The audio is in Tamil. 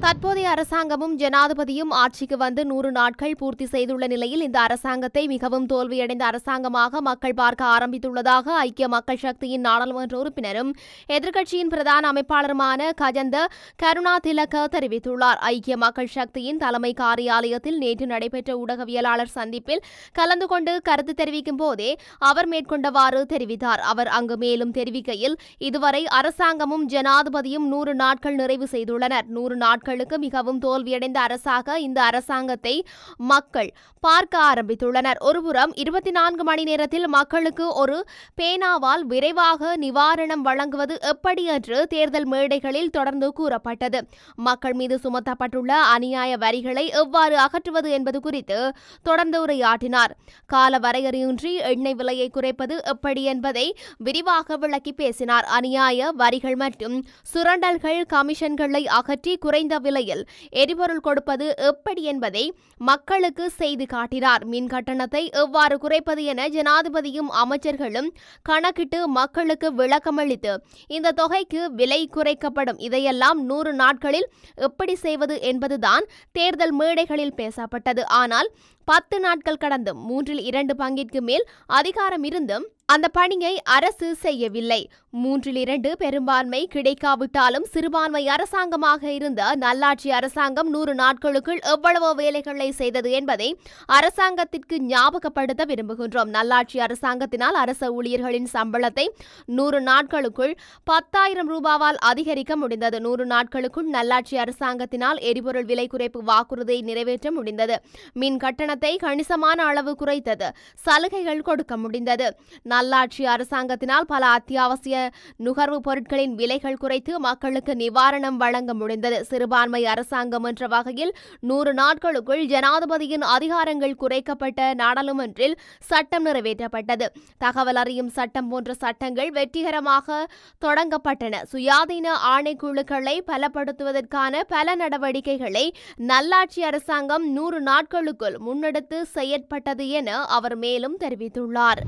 தற்போதைய அரசாங்கமும் ஜனாதிபதியும் ஆட்சிக்கு வந்து நூறு நாட்கள் பூர்த்தி செய்துள்ள நிலையில் இந்த அரசாங்கத்தை மிகவும் தோல்வியடைந்த அரசாங்கமாக மக்கள் பார்க்க ஆரம்பித்துள்ளதாக ஐக்கிய மக்கள் சக்தியின் நாடாளுமன்ற உறுப்பினரும் எதிர்க்கட்சியின் பிரதான அமைப்பாளருமான கஜந்த கருணா திலக தெரிவித்துள்ளார். ஐக்கிய மக்கள் சக்தியின் தலைமை காரியாலயத்தில் நேற்று நடைபெற்ற ஊடகவியலாளர் சந்திப்பில் கலந்து கொண்டு கருத்து தெரிவிக்கும் போதே அவர் மேற்கொண்டவாறு தெரிவித்தார். அவர் அங்கு மேலும் தெரிவிக்கையில் இதுவரை அரசாங்கமும் ஜனாதிபதியும் நூறு நாட்கள் நிறைவு செய்துள்ளனர். நூறு நாட்கள் மக்களுக்கு மிகவும் தோல்வியடைந்த அரசாக இந்த அரசாங்கத்தை மக்கள் பார்க்க ஆரம்பித்துள்ளனர். ஒருபுறம் இருபத்தி நான்கு மணி நேரத்தில் மக்களுக்கு ஒரு பேனாவால் விரைவாக நிவாரணம் வழங்குவது எப்படி என்று தேர்தல் மேடைகளில் தொடர்ந்து கூறப்பட்டது. மக்கள் மீது சுமத்தப்பட்டுள்ள அநியாய வரிகளை எவ்வாறு அகற்றுவது என்பது குறித்து தொடர்ந்து உரையாற்றினார். கால வரையறையின்றி எண்ணெய் விலையை குறைப்பது எப்படி என்பதை விரிவாக விளக்கி பேசினார். அநியாய வரிகள் மற்றும் சுரண்டல்கள் கமிஷன்களை அகற்றி குறைந்த விலையில் எரிபொருள் கொடுப்பது எப்படி என்பதை மக்களுக்கு செய்து காட்டினார். மின் கட்டணத்தை எவ்வாறு குறைப்பது என ஜனாதிபதியும் அமைச்சர்களும் கணக்கிட்டு மக்களுக்கு விளக்கமளித்து இந்த தொகைக்கு விலை குறைக்கப்படும். இதையெல்லாம் நூறு நாட்களில் எப்படி செய்வது என்பதுதான் தேர்தல் மேடைகளில் பேசப்பட்டது. ஆனால் பத்து நாட்கள் கடந்தும் மூன்றில் இரண்டு பங்கிற்கு மேல் அதிகாரம் இருந்தும் அந்த பணியை அரசு செய்யவில்லை. மூன்றில் இரண்டு பெரும்பான்மை கிடைக்காவிட்டாலும் சிறுபான்மை அரசாங்கமாக இருந்த நல்லாட்சி அரசாங்கம் நூறு நாட்களுக்குள் எவ்வளவோ வேலைகளை செய்தது என்பதை அரசாங்கத்திற்கு ஞாபகப்படுத்த விரும்புகின்றோம். நல்லாட்சி அரசாங்கத்தினால் அரச ஊழியர்களின் சம்பளத்தை நூறு நாட்களுக்குள் பத்தாயிரம் ரூபாவால் அதிகரிக்க முடிந்தது. நூறு நாட்களுக்குள் நல்லாட்சி அரசாங்கத்தினால் எரிபொருள் விலை குறைப்பு வாக்குறுதியை நிறைவேற்ற முடிந்தது. மின் கட்டணத்தை கணிசமான அளவு குறைத்தது. சலுகைகள் கொடுக்க முடிந்தது. நல்லாட்சி அரசாங்கத்தினால் பல அத்தியாவசிய நுகர்வு பொருட்களின் விலைகள் குறைத்து மக்களுக்கு நிவாரணம் வழங்க முடிந்தது. சிறுபான்மை அரசாங்கம் என்ற வகையில் நூறு நாட்களுக்குள் ஜனாதிபதியின் அதிகாரங்கள் குறைக்கப்பட்ட நாடாளுமன்றில் சட்டம் நிறைவேற்றப்பட்டது. தகவல் அறியும் சட்டம் போன்ற சட்டங்கள் வெற்றிகரமாக தொடங்கப்பட்டன. சுயாதீன ஆணைக்குழுக்களை பலப்படுத்துவதற்கான பல நடவடிக்கைகளை நல்லாட்சி அரசாங்கம் நூறு நாட்களுக்குள் முன்னெடுத்து செயற்பட்டது என அவர் மேலும் தெரிவித்துள்ளார்.